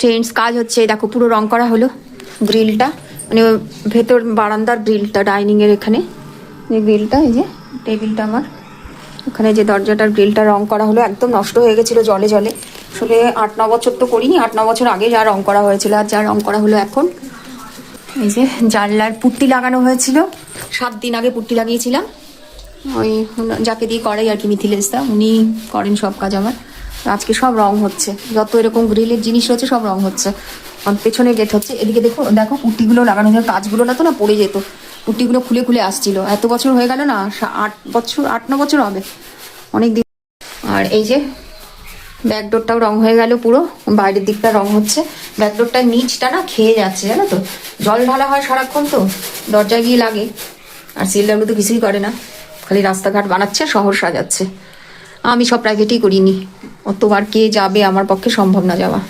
Friends কাজ হচ্ছে দেখো পুরো রং করা হলো গ্রিলটা মানে ভেতর বারান্দার গ্রিলটা ডাইনিং এর এখানে। যে গ্রিলটা এই যে টেবিলটা আমার। ওখানে যে দরজাটার গ্রিলটা রং করা হলো, একদম নষ্ট হয়ে গেছিল জলে জলে। আসলে আট, ন বছর তো করিনি, আট, ন বছর আগে যা রং করা হয়েছিল, আর যা রং করা হলো এখন। এই যে জানলার পুট্টি লাগানো হয়েছিল, সাত দিন আগে পুট্টি লাগিয়েছিলাম। ওই যাকে দিয়ে করাই আর কি মিথিলেশদা উনি করেন সব কাজ আমার। আজকে সব রং হচ্ছে। যত এরকম গ্রিলের জিনিস রয়েছে সব রং হচ্ছে। পেছনে গেট হচ্ছে, এদিকে দেখো দেখো পুট্টিগুলো লাগানো হয়েছে। কাজগুলো না তো না পড়ে যেত। পুট্টিগুলো খুলে খুলে আসছিল। এত বছর হয়ে গেল না আট বছর, আট ন বছর হবে। অনেক দিন। আর এই যে ব্যাকডোরটাও রং হয়ে গেল পুরো। বাইরের দিকটা রং হচ্ছে। ব্যাকডোরটার নিচটা না খেয়ে যাচ্ছে, জানো তো? জল ঢালা হয় সারাক্ষণ তো, দরজায় গিয়ে লাগে। আর সিলডাব্লিউ তো কিছুই করে না। খালি রাস্তাঘাট বানাচ্ছে, শহর সাজাচ্ছে। আমি সব প্রাইভেটই করিনি। অতবার কে যাবে আমার পক্ষে সম্ভব না যাওয়া।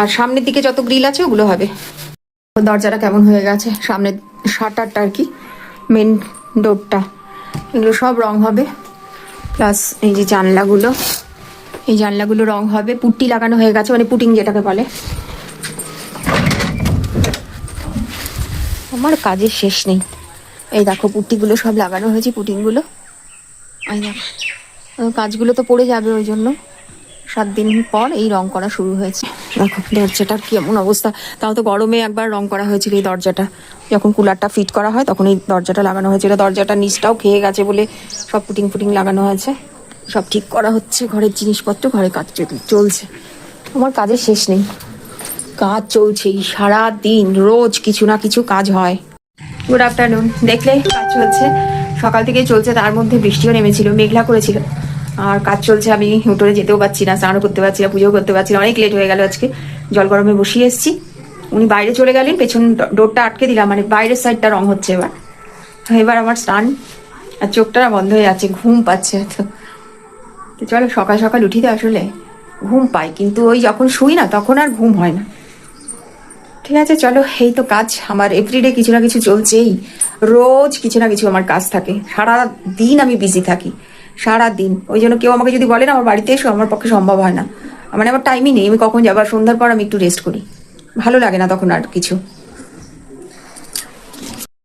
আর সামনের দিকে যত গ্রিল আছে, ওগুলো হবে। দরজাটা কেমন হয়ে গেছে? সামনের শাটারটা আর কি মেন ডোরটা এগুলো সব রং হবে। প্লাস এই যে জানলাগুলো, এই জানলাগুলো রং হবে। পুট্টি লাগানো হয়ে গেছে মানে পুটিং যেটাকে বলে। আমার কাজের শেষ নেই। এই দেখো, পুট্টিগুলো সব লাগানো হয়েছে, পুটিংগুলো। দেখো কাজগুলো তো পড়ে যাবে ওই জন্য। সাত দিন পর এই রং করা শুরু হয়েছে। দেখো দরজাটার কেমন অবস্থা। তাও তো গরমে একবার রং করা হয়েছিল এই দরজাটা। যখন কুলারটা ফিট করা হয়, তখন এই দরজাটা লাগানো হয়েছিল। দরজাটা নিচটাও খেয়ে গেছে বলে সব পুটিং ফুটিং লাগানো হয়েছে। সব ঠিক করা হচ্ছে, ঘরের জিনিসপত্র, ঘরে কাজ চল- চলছে। আমার কাজের শেষ নেই। কাজ চলছেই সারা দিন রোজ কিছু না কিছু কাজ হয়। গুড আফটারনুন দেখলে কাজ চলছে। সকাল থেকে চলছে, তার মধ্যে বৃষ্টিও নেমেছিল, মেঘলা করেছিল। আর কাজ চলছে, আমি উঠোনে যেতেও পারছি না, স্নানও করতে পারছি না, পুজোও করতে পারছি না, অনেক লেট হয়ে গেল আজকে। জল গরমে বসিয়ে এসেছি। উনি বাইরে চলে গেলেন, পেছন ডোরটা আটকে দিলাম মানে বাইরের সাইডটা রং হচ্ছে এবার। এবার আমার স্নান, আর চোখটা বন্ধ হয়ে যাচ্ছে, ঘুম পাচ্ছে তো। চলো, সকাল সকাল উঠি তো আসলে। ঘুম পাই, কিন্তু ওই যখন শুই না, তখন আর ঘুম হয় না। ঠিক আছে, চলো, এই তো কাজ। আমার এভরিডে কিছু না কিছু চলছেই। রোজ কিছু না কিছু আমার কাজ থাকে। সারা দিন আমি বিজি থাকি। সারা দিন ওই জন্য কেউ আমাকে যদি বলেন আমার বাড়িতে এসো, আমার পক্ষে সম্ভব হয় না। মানে আমার টাইমই নেই, আমি কখন যাবার সন্ধ্যার পর আমি একটু রেস্ট করি। ভালো লাগে না তখন আর কিছু।